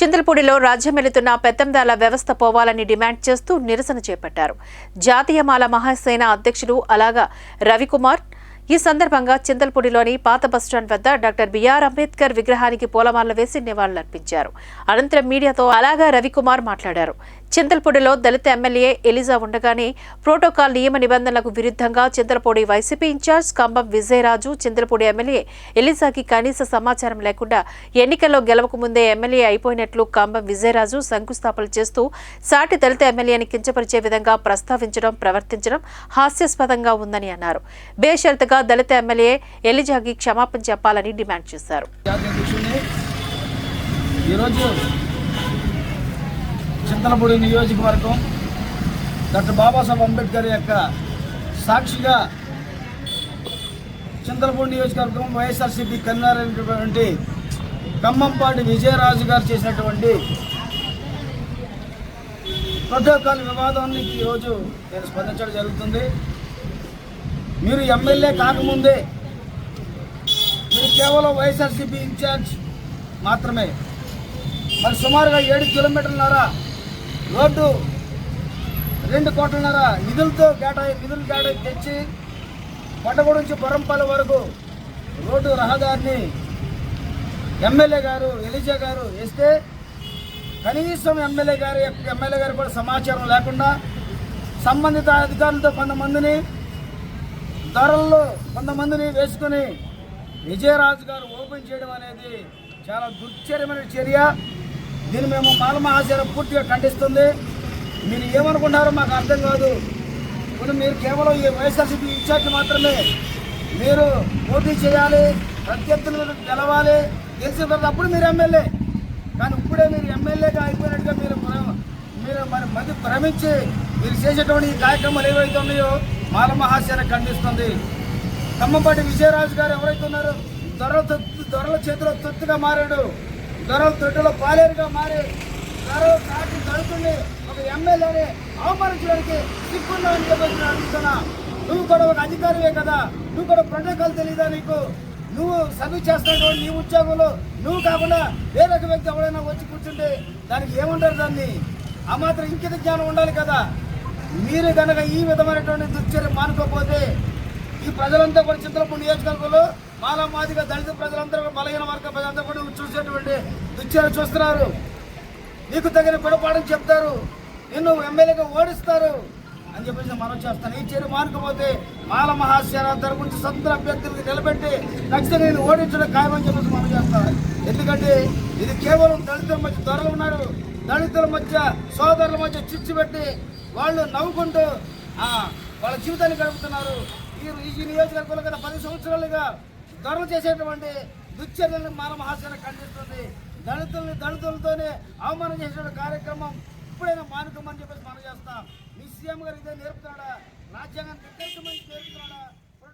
చింతలపూడిలో రాజ్యమెలుతున్న పెత్తందాల వ్యవస్థ పోవాలని డిమాండ్ చేస్తూ నిరసన చేపట్టారు. జాతీయ మాల మహాసేన అధ్యక్షులు అలాగా రవికుమార్. ఈ సందర్భంగా చింతల్పూడిలోని పాత బస్టాండ్ వద్ద డాక్టర్ బిఆర్ అంబేద్కర్ విగ్రహానికి పూలమాలలు వేసి నివాళులర్పించారు. అనంతరం మీడియాతో అలాగా రవికుమార్ మాట్లాడారు. చింతలపూడిలో దళిత ఎమ్మెల్యే ఎలిజా ఉండగానే ప్రోటోకాల్ నియమ నిబంధనలకు విరుద్ధంగా Chintalapudi YCP incharge Kambam Vijayaraju Chintalapudi MLA ఎలిజాకి కనీస సమాచారం లేకుండా ఎన్నికల్లో గెలవక ముందే ఎమ్మెల్యే అయిపోయినట్లు కంబం విజయరాజు శంకుస్థాపన చేస్తూ సాటి దళిత ఎమ్మెల్యేని కించపరిచే విధంగా ప్రస్తావించడం ప్రవర్తించడం హాస్యాస్పదంగా ఉందని అన్నారు. బేషరతుగా దళిత ఎమ్మెల్యే ఎలిజాకి క్షమాపణ చెప్పాలని డిమాండ్ చేశారు. ఈరోజు చింతలపూడి నియోజకవర్గం డాక్టర్ బాబాసాహెబ్ అంబేద్కర్ యొక్క సాక్షిగా చింతలపూడి నియోజకవర్గం వైఎస్ఆర్సీపీ కన్వీనర్ అయినటువంటి ఖమ్మంపాటి విజయరాజు గారు చేసినటువంటి ప్రోటోకాల్ వివాదానికి ఈరోజు నేను స్పందించడం జరుగుతుంది. మీరు ఎమ్మెల్యే కాకముందే మీరు కేవలం వైఎస్ఆర్సీపీ ఇన్ఛార్జ్ మాత్రమే. మరి సుమారుగా ఏడు కిలోమీటర్లన్నర రోడ్డు. రెండు కోట్లన్నర నిధులతో కేటాయి నిధులు కేటాయి తెచ్చి కొండగూడ నుంచి బొరంపల్లి వరకు రోడ్డు రహదారిని ఎమ్మెల్యే గారు ఎలిజా గారు వేస్తే కనీసం ఎమ్మెల్యే గారు ఎమ్మెల్యే గారు కూడా సమాచారం లేకుండా సంబంధిత అధికారులతో కొంతమందిని ధరల్లో కొంతమందిని వేసుకొని విజయరాజు గారు ఓపెన్ చేయడం అనేది చాలా దుర్చర్యమైన చర్య. దీన్ని మేము మాల మహాశయ పూర్తిగా ఖండిస్తుంది. మీరు ఏమనుకుంటారో మాకు అర్థం కాదు. ఇప్పుడు మీరు కేవలం ఈ వైఎస్ఆర్సీపీ ఇన్ఛార్జ్ మాత్రమే మీరు పోటీ చేయాలి ప్రత్యర్థులు గెలవాలి గెలిచిన తర్వాత అప్పుడు మీరు ఎమ్మెల్యే. కానీ ఇప్పుడే మీరు ఎమ్మెల్యేగా అయిపోయినట్టుగా మీరు ప్ర- మీరు మరి మంది భ్రమించి మీరు చేసేటువంటి ఈ కార్యక్రమాలు ఏవైతే ఉన్నాయో మాల మహాశయ ఖండిస్తుంది. తమ్మపాటి విజయరాజు గారు ఎవరైతే ఉన్నారో దొరల తొత్తు దొరల చేతిలో తొత్తుగా మారాడు. దొరల తొట్టులో పాలేరుగా మారి దొరల కాటి దళితుల్ని ఒక ఎమ్మెల్యేని అవమానించడానికి సిగ్గున్నా అని చెప్పేసి నేను అడుగుతున్నా. నువ్వు కూడా ఒక అధికారివే కదా. నువ్వు కూడా ప్రోటోకాల్ తెలియదా నీకు? నువ్వు సర్వీస్ చేస్తున్నటువంటి నీ ఉద్యోగంలో నువ్వు కాకుండా వేరొక వ్యక్తి ఎవరైనా వచ్చి కూర్చుంటే దానికి ఏమంటారు దాన్ని? ఆ మాత్రం ఇంకిత జ్ఞానం ఉండాలి కదా. మీరు కనుక ఈ విధమైనటువంటి దుశ్చర్య మానుకోకపోతే ఈ ప్రజలంతా కూడా చిత్రపూడి నియోజకవర్గంలో మాలా మాదిగా దళిత ప్రజలందరూ బలహీన వర్గ ప్రజలంతా కూడా చూసేటువంటి దృశ్యాలు చూస్తున్నారు. నీకు తగిన గుణపాఠం చెప్తారు. నిన్ను ఎమ్మెల్యేగా ఓడిస్తారు. అని చెప్పేసి మనం చేస్తాను. ఈ చర్య మారకపోతే మాల మహాశయాల తరపు నుంచి సొంత అభ్యర్థులకు నిలబెట్టి ఖచ్చితంగా నేను ఓడించడం ఖాయమని చెప్పేసి మనం చేస్తాను. ఎందుకంటే ఇది కేవలం దళితుల మధ్య దొరలు ఉన్నారు. దళితుల మధ్య సోదరుల మధ్య చిచ్చు పెట్టి వాళ్ళు నవ్వుకుంటూ వాళ్ళ జీవితాన్ని గడుపుతున్నారు. ఈ ఈ నియోజకవర్గంలో గత పది సంవత్సరాలుగా దొరలు చేసేటువంటి దుశ్చర్యలను మాల మహాశయ ఖండిస్తుంది. దళితుల్ని దళితులతోనే అవమానం చేసిన కార్యక్రమం ఎప్పుడైనా మానుకోమని చెప్పేసి మనం చేస్తాం మీ సీఎం గారు ఇదే నేర్పుతున్నాడా? రాజ్యాంగాన్ని నిర్దేశమని నేర్పుతున్నాడా?